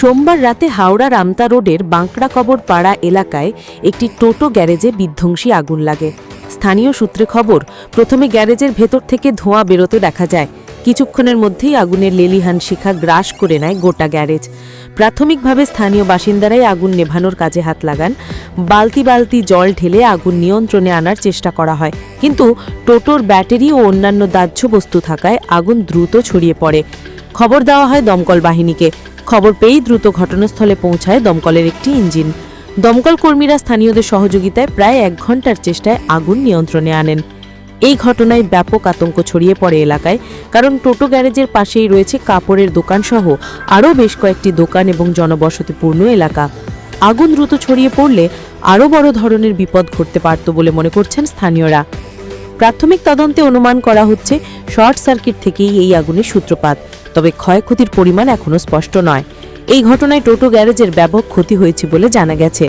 সোমবার রাতে হাওড়া রামতা রোডের বাঁকড়া কবর পাড়া এলাকায় একটি টোটো গ্যারেজে বিধ্বংসী আগুন লাগে। স্থানীয় সূত্রে খবর, প্রথমে গ্যারেজের ভেতর থেকে ধোঁয়া বেরোতে দেখা যায়। কিছুক্ষণের মধ্যেই আগুনের লেলিহান শিখা গ্রাস করে নেয় গোটা গ্যারেজ। প্রাথমিকভাবে স্থানীয় বাসিন্দারাই আগুন নেভানোর কাজে হাত লাগান। বালতি বালতি জল ঢেলে আগুন নিয়ন্ত্রণে আনার চেষ্টা করা হয়। কিন্তু টোটোর ব্যাটারি ও অন্যান্য দাহ্য বস্তু থাকায় আগুন দ্রুত ছড়িয়ে পড়ে। খবর দেওয়া হয় দমকল বাহিনীকে। খবর পেয়েই দ্রুত ঘটনাস্থলে পৌঁছায় দমকলের একটি ইঞ্জিন। দমকল কর্মীরা স্থানীয়দের সহযোগিতায় প্রায় এক ঘণ্টার চেষ্টায় আগুন নিয়ন্ত্রণে আনেন। এই ঘটনায় ব্যাপক আতঙ্ক ছড়িয়ে পড়ে এলাকায়, কারণ টোটো গ্যারেজের পাশেই রয়েছে কাপড়ের দোকানসহ আরও বেশ কয়েকটি দোকান এবং জনবসতিপূর্ণ এলাকা। আগুন দ্রুত ছড়িয়ে পড়লে আরও বড় ধরনের বিপদ ঘটতে পারত বলে মনে করছেন স্থানীয়রা। প্রাথমিক তদন্তে অনুমান করা হচ্ছে শর্ট সার্কিট থেকেই এই আগুনের সূত্রপাত। তবে ক্ষয়ক্ষতির পরিমাণ এখনও স্পষ্ট নয়। এই ঘটনায় টোটো গ্যারেজের ব্যাপক ক্ষতি হয়েছে বলে জানা গেছে।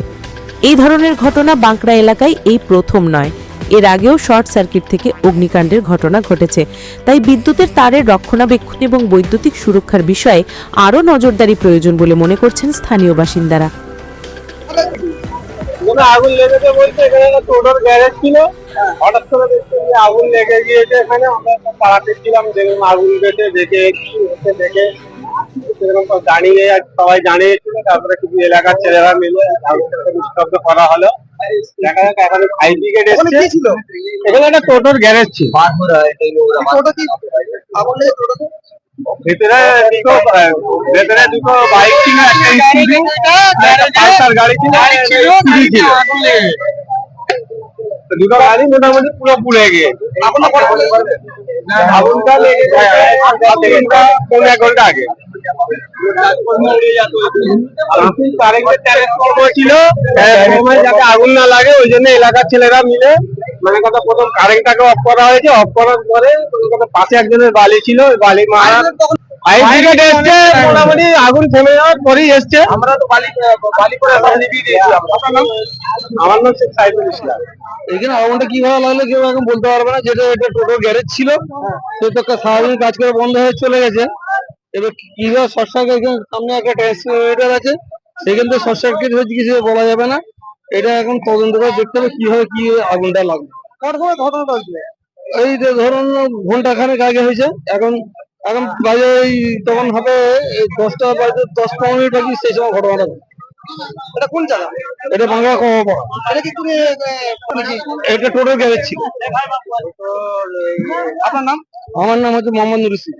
এই ধরনের ঘটনা বাঁকড়া এলাকায় এই প্রথম নয়। এর আগেও শর্ট সার্কিট থেকে অগ্নিকাণ্ডের ঘটনা ঘটেছে। তাই বিদ্যুতের তারের রক্ষণাবেক্ষণ এবং বৈদ্যুতিক সুরক্ষার বিষয়ে আরও নজরদারি প্রয়োজন বলে মনে করছেন স্থানীয় বাসিন্দারা। আগুন লেগেছে বলতে এখানে টোটোর গ্যারেজ ছিল। হঠাৎ করে দেখতে যে আগুন লেগে গিয়েছে এখানে। আমরা পাড়াতে ছিলাম, দেখলাম আগুন গেছে দেখে কি হচ্ছে দেখে সেরকম জানিয়ে আর সবাই জানিয়েছিল তারপরে কিছু এলাকার ছেলেরা মিলে নিস্তব্ধ করা হলো। দেখা যাক এখন ফাইভ ব্রিগেড এসছে। এখানে একটা টোটোর গ্যারেজ ছিল। ভেতরে দুটো ভেতরে দুটো বাইক ছিল একটা স্কুটি একটা পালসার গাড়ি ছিল দুটো গাড়ি মোটামুটি পুরো পুড়ে গিয়েছে পনেরো এক ঘণ্টা আগে ট্রান্সফরমার ছিল। যাতে আগুন না লাগে ওই জন্য এলাকার ছেলেরা মিলে মানে কথা প্রথম কারেন্টটাকে অফ করা হয়েছে। অফ করার পরে কথা পাশে একজনের বালি ছিল ওই বালি মারা মোটামুটি আগুন থেমে যাওয়ার পরেই এসছে। আমরা তো বালি বালি করে আমার নাম? শেখ সাইদুল ইসলাম। এখানে আগুনটা কীভাবে লাগল কেউ এখন বলতে পারবে না। যেটা এটা টোটো গ্যারেজ ছিল সে তো স্বাভাবিক কাজ করে বন্ধ হয়ে চলে গেছে। এবার কীভাবে শর্ট সার্কিট এখানে সামনে একটা আছে সেখান থেকে শর্ট সার্কিট হয়েছে কিছু বলা যাবে না। এটা এখন তদন্ত করে দেখতে হবে কীভাবে কি আগুনটা ঘটনাটা এই যে ধরুন ঘণ্টা খানেক আগে হয়েছে এখন এখন বাজে ওই তখন হবে এই দশটা বাজে দশ পনেরো মিনিট বাকি সেই সময় ঘটনাটা। এটা কোন জায়গা এটা বাংলা এটা কি করে এটা টোটো গ্যারেজ ছিল আপনার নাম আমার নাম হচ্ছে মোহাম্মদ নুর ইসলাম।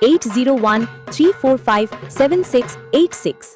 801 345 7686.